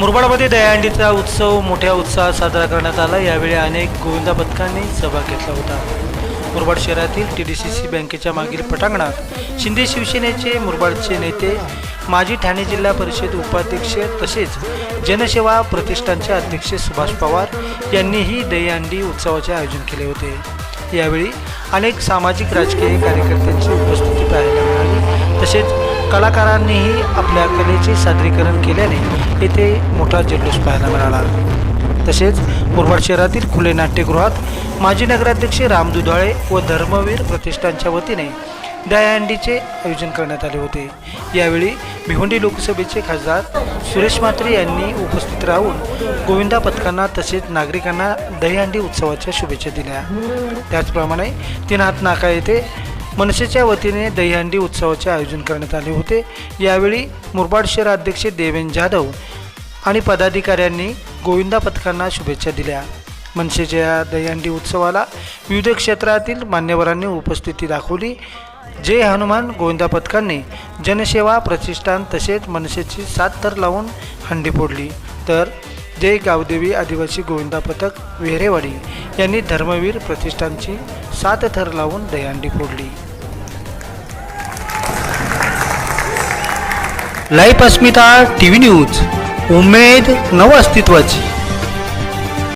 मुरबाडमध्ये दहीहंडीचा उत्सव मोठ्या उत्साहात साजरा करण्यात आला. यावेळी अनेक गोविंदा पथकांनी सहभाग घेतला होता. मुरबाड शहरातील टी डी सी सी बँकेच्या मागील पटांगणात शिंदे शिवसेनेचे मुरबाडचे नेते माजी ठाणे जिल्हा परिषद उपाध्यक्ष तसेच जनसेवा प्रतिष्ठानचे अध्यक्ष सुभाष पवार यांनीही दहीहंडी उत्सवाचे आयोजन केले होते. यावेळी अनेक सामाजिक राजकीय कार्यकर्त्यांची उपस्थिती पाहायला मिळाली. तसेच कलाकारांनीही आपल्या कलेचे सादरीकरण केल्याने येथे मोठा जल्लोष पाहायला मिळाला. तसेच मुरबाड शहरातील खुले नाट्यगृहात माजी नगराध्यक्ष राम दुधाळे व धर्मवीर प्रतिष्ठानच्या वतीने दयाहंडीचे आयोजन करण्यात आले होते. यावेळी भिवंडी लोकसभेचे खासदार सुरेश म्हात्रे यांनी उपस्थित राहून गोविंदा पथकांना तसेच नागरिकांना दहीहंडी उत्सवाच्या शुभेच्छा दिल्या. त्याचप्रमाणे तीन हात नाका येथे मनसेच्या वतीने दहीहंडी उत्सवाचे आयोजन करण्यात आले होते. यावेळी मुरबाड शहर अध्यक्ष देवेन जाधव आणि पदाधिकाऱ्यांनी गोविंदा पथकांना शुभेच्छा दिल्या. मनसेच्या या दहीहंडी उत्सवाला विविध क्षेत्रातील मान्यवरांनी उपस्थिती दाखवली. जय हनुमान गोविंदा पथकांनी जनसेवा प्रतिष्ठान तसेच मनसेची सात तर लावून हंडी फोडली. तर जय गावदेवी आदिवासी गोविंदा पथक वेहेरेवाडी यांनी धर्मवीर प्रतिष्ठानची सात थर लावून दहीहंडी फोडली. Life Asmita T V news उमेद नव अस्तित्वाची